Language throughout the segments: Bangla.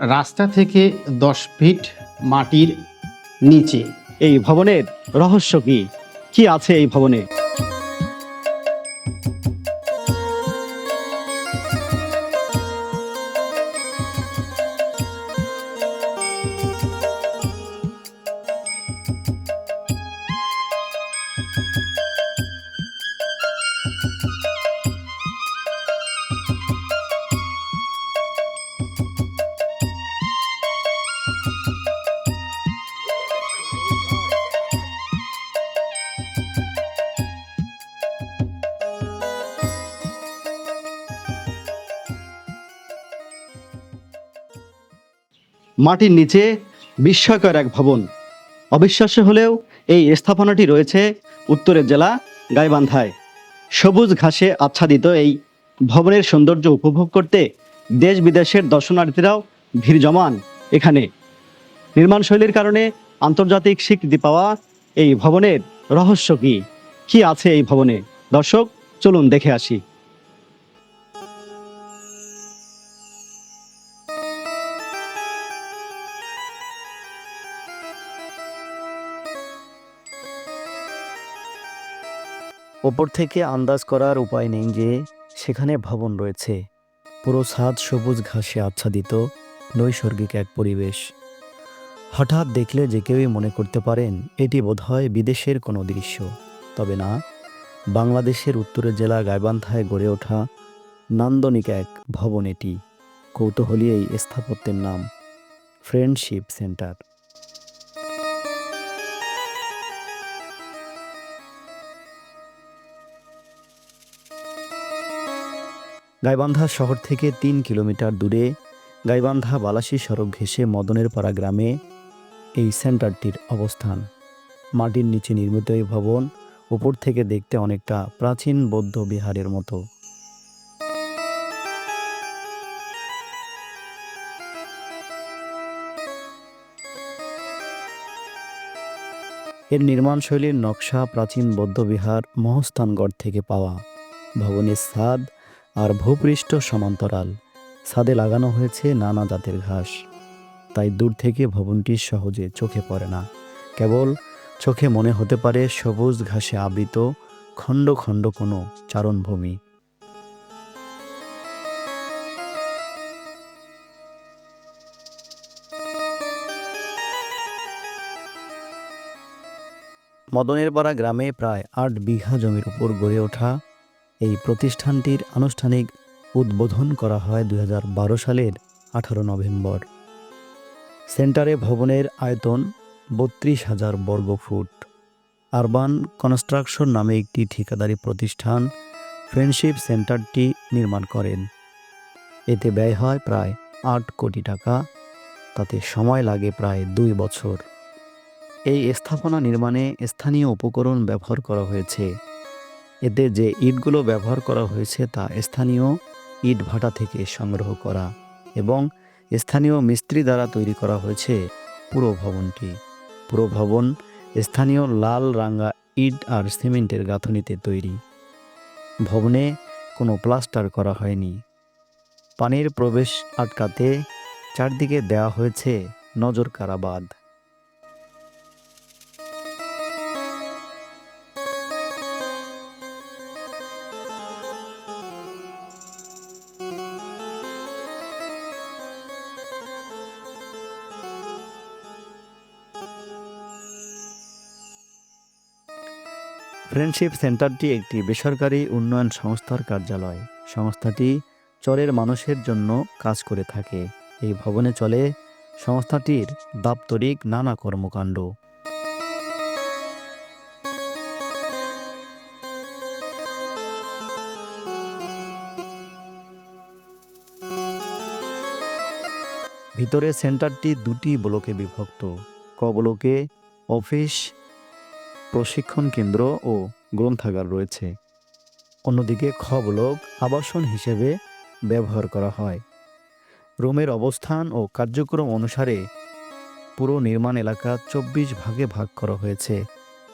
রাস্তা থেকে দশ ফিট মাটির নিচে। এই ভবনের রহস্য কি? কি আছে এই ভবনে? মাটির নিচে বিস্ময়কর এক ভবন। অবিশ্বাস্য হলেও এই স্থাপনাটি রয়েছে উত্তরের জেলা গাইবান্ধায়। সবুজ ঘাসে আচ্ছাদিত এই ভবনের সৌন্দর্য উপভোগ করতে দেশ বিদেশের দর্শনার্থীরাও ভিড় জমান এখানে। নির্মাণশৈলীর কারণে আন্তর্জাতিক স্বীকৃতি পাওয়া এই ভবনের রহস্য কি? কি আছে এই ভবনে? দর্শক, চলুন দেখে আসি। ওপর থেকে আন্দাজ করার উপায় নেই যে সেখানে ভবন রয়েছে। পুরো ছাদ সবুজ ঘাসে আচ্ছাদিত, নৈসর্গিক এক পরিবেশ। হঠাৎ দেখলে যে কেউই মনে করতে পারেন এটি বোধহয় বিদেশের কোনো দৃশ্য। তবে না, বাংলাদেশের উত্তরের জেলা গাইবান্ধায় গড়ে ওঠা নান্দনিক এক ভবন এটি। কৌতূহলী এই স্থাপত্যের নাম, ফ্রেন্ডশিপ সেন্টার। গাইবান্ধা শহর থেকে তিন কিলোমিটার দূরে গাইবান্ধা বালাসী সড়ক ঘেঁষে মদনের পাড়া গ্রামে এই সেন্টারটির অবস্থান। মাটির নিচে নির্মিত এই ভবন উপর থেকে দেখতে অনেকটা প্রাচীন বৌদ্ধ বিহারের মতো। এর নির্মাণশৈলীর নকশা প্রাচীন বৌদ্ধবিহার মহস্থানগড় থেকে পাওয়া। ভবনের ছাদ আর ভূপৃষ্ঠ সমান্তরাল। ছাদে লাগানো হয়েছে নানা জাতের ঘাস। তাই দূর থেকে ভবনটি সহজে চোখে পড়ে না। কেবল চোখে মনে হতে পারে সবুজ ঘাসে আবৃত খণ্ড খণ্ড কোনো চারণভূমি। মদনের পাড়া গ্রামে প্রায় আট বিঘা জমির উপর গড়ে ওঠা এই প্রতিষ্ঠানটির আনুষ্ঠানিক উদ্বোধন করা হয় দু হাজার বারো সালের আঠারো নভেম্বর। সেন্টারে ভবনের আয়তন বত্রিশ হাজার বর্গ ফুট আরবান কনস্ট্রাকশন নামে একটি ঠিকাদারি প্রতিষ্ঠান ফ্রেন্ডশিপ সেন্টারটি নির্মাণ করেন। এতে ব্যয় হয় প্রায় আট কোটি টাকা, তাতে সময় লাগে প্রায় দুই বছর। এই স্থাপনা নির্মাণে স্থানীয় উপকরণ ব্যবহার করা হয়েছে। এতে যে ইটগুলো ব্যবহার করা হয়েছে তা স্থানীয় ইট ভাটা থেকে সংগ্রহ করা এবং স্থানীয় মিস্ত্রি দ্বারা তৈরি করা হয়েছে পুরো ভবনটি। পুরো ভবন স্থানীয় লাল রাঙ্গা ইট আর সিমেন্টের গাঁথনিতে তৈরি। ভবনে কোনো প্লাস্টার করা হয়নি। পানির প্রবেশ আটকাতে চারদিকে দেওয়া হয়েছে নজর কারাবাদ ফ্রেন্ডশিপ সেন্টারটি একটি বেসরকারি উন্নয়ন সংস্থার কার্যালয়। সংস্থাটি চরের মানুষের জন্য কাজ করে থাকে। এই ভবনে চলে সংস্থাটির দাপ্তরিক নানা কর্মকাণ্ড। ভিতরে সেন্টারটি দুটি ব্লকে বিভক্ত। ক ব্লকে অফিস প্রশিক্ষণ কেন্দ্র ও গ্রন্থাগার রয়েছে। অন্যদিকে খ ব্লক আবাসন হিসেবে ব্যবহার করা হয়। রুমের অবস্থান ও কার্যক্রম অনুসারে পুরো নির্মাণ এলাকা চব্বিশ ভাগে ভাগ করা হয়েছে,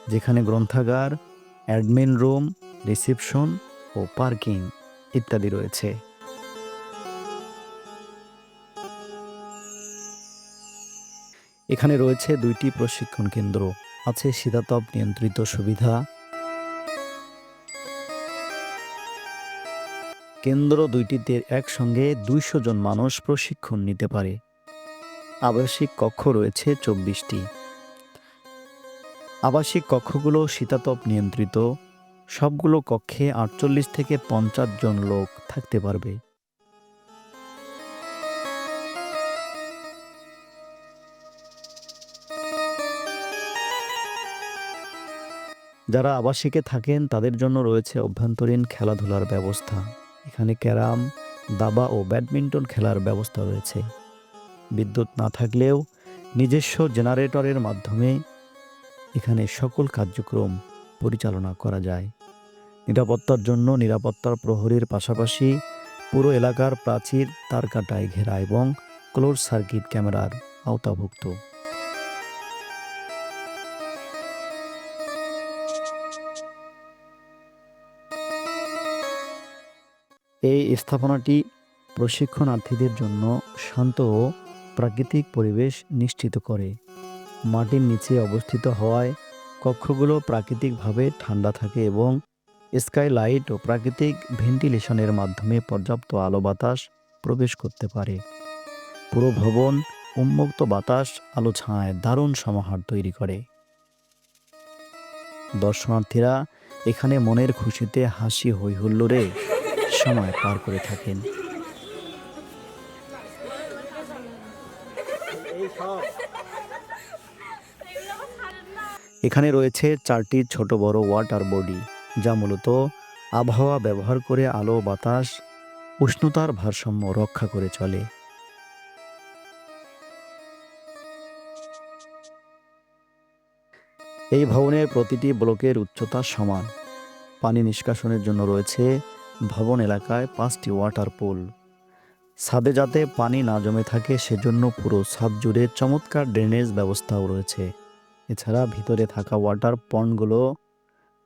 যেখানে গ্রন্থাগার, অ্যাডমিন রুম, রিসেপশন ও পার্কিং ইত্যাদি রয়েছে। এখানে রয়েছে দুইটি প্রশিক্ষণ কেন্দ্র। আছে শীতাতপ নিয়ন্ত্রিত সুবিধা। কেন্দ্র দুইটিতে একসঙ্গে দুইশো জন মানুষ প্রশিক্ষণ নিতে পারে। আবাসিক কক্ষ রয়েছে চব্বিশটি। আবাসিক কক্ষগুলো শীতাতপ নিয়ন্ত্রিত। সবগুলো কক্ষে আটচল্লিশ থেকে পঞ্চাশ জন লোক থাকতে পারবে। যারা আবাসিকে থাকেন, তাদের জন্য রয়েছে অভ্যন্তরীণ খেলাধুলার ব্যবস্থা। এখানে ক্যারাম, দাবা ও ব্যাডমিন্টন খেলার ব্যবস্থা রয়েছে। বিদ্যুৎ না থাকলেও নিজস্ব জেনারেটরের মাধ্যমে এখানে সকল কার্যক্রম পরিচালনা করা যায়। নিরাপত্তার জন্য নিরাপত্তার প্রহরীর পাশাপাশি পুরো এলাকার প্রাচীর তারকাটায় ঘেরা এবং ক্লোজ সার্কিট ক্যামেরার আওতাভুক্ত। এই স্থাপনাটি প্রশিক্ষণার্থীদের জন্য শান্ত ও প্রাকৃতিক পরিবেশ নিশ্চিত করে। মাটির নিচে অবস্থিত হওয়ায় কক্ষগুলো প্রাকৃতিকভাবে ঠান্ডা থাকে এবং স্কাইলাইট ও প্রাকৃতিক ভেন্টিলেশনের মাধ্যমে পর্যাপ্ত আলো বাতাস প্রবেশ করতে পারে। পুরো ভবন উন্মুক্ত বাতাস আলো ছায় দারুণ সমাহার তৈরি করে। দর্শনার্থীরা এখানে মনের খুশিতে হাসি হই হুল্লোড়ে সময় পার করে থাকেন। এখানে রয়েছে চারটি ছোট বড় ওয়াটার বডি, যা মূলত আবহাওয়া ব্যবহার করে আলো, বাতাস, উষ্ণতার ভারসাম্য রক্ষা করে চলে। এই ভবনের প্রতিটি ব্লকের উচ্চতা সমান। পানি নিষ্কাশনের জন্য রয়েছে ভবন এলাকায় পাঁচটি ওয়াটার পুল। ছাদে যাতে পানি না জমে থাকে, সেজন্য পুরো ছাদ জুড়ে চমৎকার ড্রেনেজ ব্যবস্থাও রয়েছে। এছাড়া ভিতরে থাকা ওয়াটার পন্ডগুলো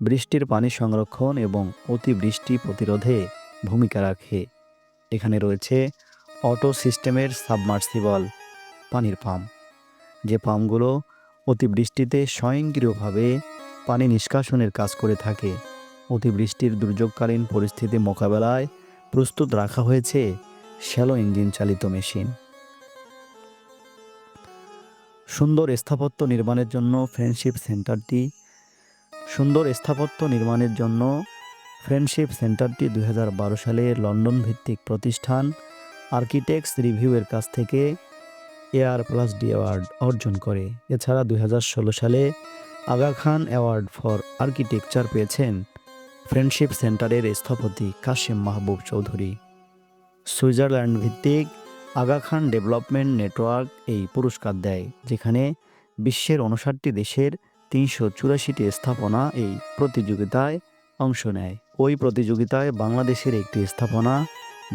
বৃষ্টির পানি সংরক্ষণ এবং অতিবৃষ্টি প্রতিরোধে ভূমিকা রাখে। এখানে রয়েছে অটো সিস্টেমের সাবমার্সিবল পানির পাম্প। যে পাম্পগুলো অতিবৃষ্টিতে স্বয়ংক্রিয়ভাবে পানি নিষ্কাশনের কাজ করে থাকে অতিবৃষ্টির দুর্যোগকালীন পরিস্থিতি মোকাবেলায় প্রস্তুত রাখা হয়েছে শ্যালো ইঞ্জিন চালিত মেশিন। সুন্দর স্থাপত্য নির্মাণের জন্য ফ্রেন্ডশিপ সেন্টারটি, সুন্দর স্থাপত্য নির্মাণের জন্য ফ্রেন্ডশিপ সেন্টারটি দু হাজার বারো সালে লন্ডন ভিত্তিক প্রতিষ্ঠান আর্কিটেক্টস রিভিউয়ের কাছ থেকে এআর প্লাস ডি অ্যাওয়ার্ড অর্জন করে। এছাড়া দু হাজার ষোলো সালে Aga Khan award for architecture পেয়েছেন ফ্রেন্ডশিপ সেন্টারের স্থপতি কাশিম মাহবুব চৌধুরী। সুইজারল্যান্ড ভিত্তিক আগা খান ডেভেলপমেন্ট নেটওয়ার্ক এই পুরস্কার দেয়, যেখানে বিশ্বের উনষাটটি দেশের তিনশো চুরাশিটি স্থাপনা এই প্রতিযোগিতায় অংশ নেয়। ওই প্রতিযোগিতায় বাংলাদেশের একটি স্থাপনা,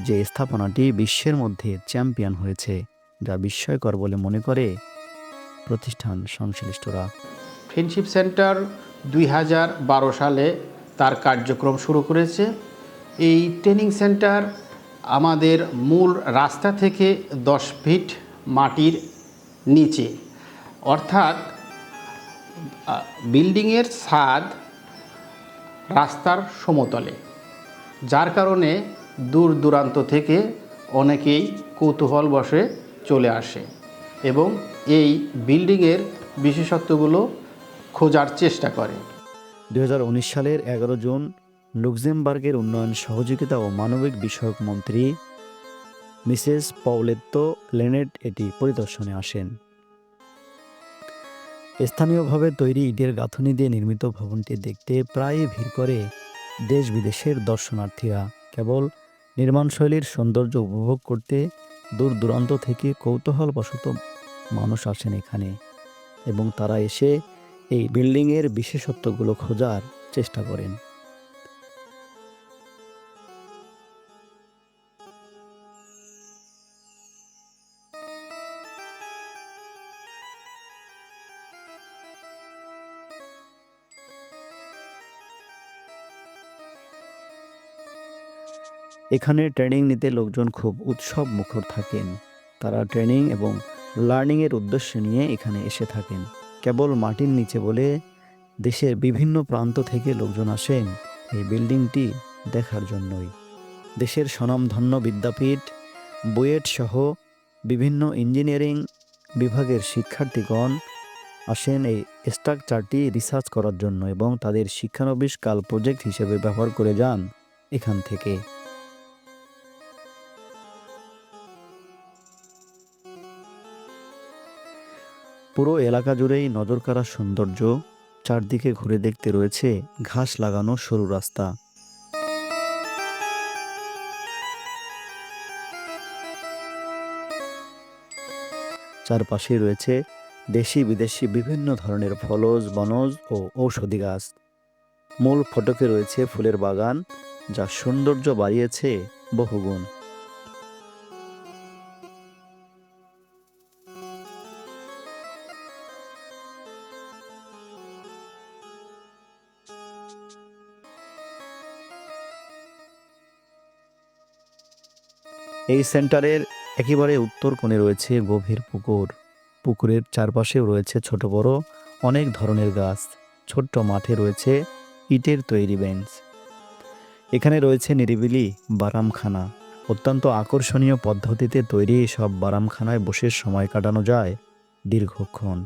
যে স্থাপনাটি বিশ্বের মধ্যে চ্যাম্পিয়ন হয়েছে, যা বিস্ময়কর বলে মনে করে প্রতিষ্ঠান সংশ্লিষ্টরা। ফ্রেন্ডশিপ সেন্টার দুই হাজার বারো সালে তার কার্যক্রম শুরু করেছে। এই ট্রেনিং সেন্টার আমাদের মূল রাস্তা থেকে দশ ফিট মাটির নিচে। অর্থাৎ বিল্ডিংয়ের ছাদ রাস্তার সমতলে, যার কারণে দূর দূরান্ত থেকে অনেকেই কৌতূহল বসে চলে আসে এবং এই বিল্ডিংয়ের বিশেষত্বগুলো খোঁজার চেষ্টা করে। দু হাজার উনিশ সালের এগারো জুন লুক্সেমবার্গের উন্নয়ন সহযোগিতা ও মানবিক বিষয়ক মন্ত্রী মিসেস পাউলেত্তো লেনেট এটি পরিদর্শনে আসেন। স্থানীয়ভাবে তৈরি ইটের গাঁথনি দিয়ে নির্মিত ভবনটি দেখতে প্রায়ই ভিড় করে দেশ বিদেশের দর্শনার্থীরা। কেবল নির্মাণশৈলীর সৌন্দর্য উপভোগ করতে দূর দূরান্ত থেকে কৌতূহলবশত মানুষ আসেন এখানে এবং তারা এসে এই বিল্ডিংয়ের বিশেষত্বগুলো খোঁজার চেষ্টা করেন। এখানে ট্রেনিং নিতে লোকজন খুব উৎসব মুখর থাকেন। তারা ট্রেনিং এবং লার্নিংয়ের উদ্দেশ্য নিয়ে এখানে এসে থাকেন। কেবল মাটির নিচে বলে দেশের বিভিন্ন প্রান্ত থেকে লোকজন আসেন এই বিল্ডিংটি দেখার জন্যই। দেশের স্বনামধন্য বিদ্যাপীঠ, বুয়েট সহ বিভিন্ন ইঞ্জিনিয়ারিং বিভাগের শিক্ষার্থীগণ আসেন এই স্ট্রাকচারটি রিসার্চ করার জন্য এবং তাদের শিক্ষানবিশ কাল প্রজেক্ট হিসেবে ব্যবহার করে যান এখান থেকে। পুরো এলাকা জুড়েই নজরকাড়া সৌন্দর্য, চারদিকে ঘুরে দেখতে রয়েছে ঘাস লাগানো সরু রাস্তা। চারপাশে রয়েছে দেশি বিদেশি বিভিন্ন ধরনের ফলজ, বনজ ও ঔষধি গাছ। মূল ফটকে রয়েছে ফুলের বাগান, যা সৌন্দর্য বাড়িয়েছে বহুগুণ। এই সেন্টারের একেবারে উত্তর কোণে রয়েছে গভীর পুকুর। পুকুরের চারপাশেও রয়েছে ছোট বড় অনেক ধরনের গাছ। ছোট্ট মাঠে রয়েছে ইটের তৈরি বেঞ্চ। এখানে রয়েছে নিরিবিলি বারামখানা। অত্যন্ত আকর্ষণীয় পদ্ধতিতে তৈরি সব বারামখানায় বসে সময় কাটানো যায় দীর্ঘক্ষণ।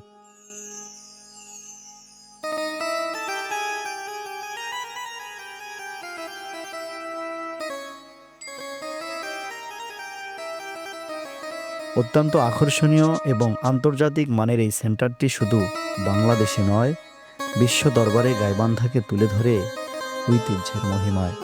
অত্যন্ত আকর্ষণীয় এবং আন্তর্জাতিক মানের এই সেন্টারটি শুধু বাংলাদেশে নয়, বিশ্ব দরবারে গাইবান্ধাকে তুলে ধরে ঐতিহ্যের মহিমায়।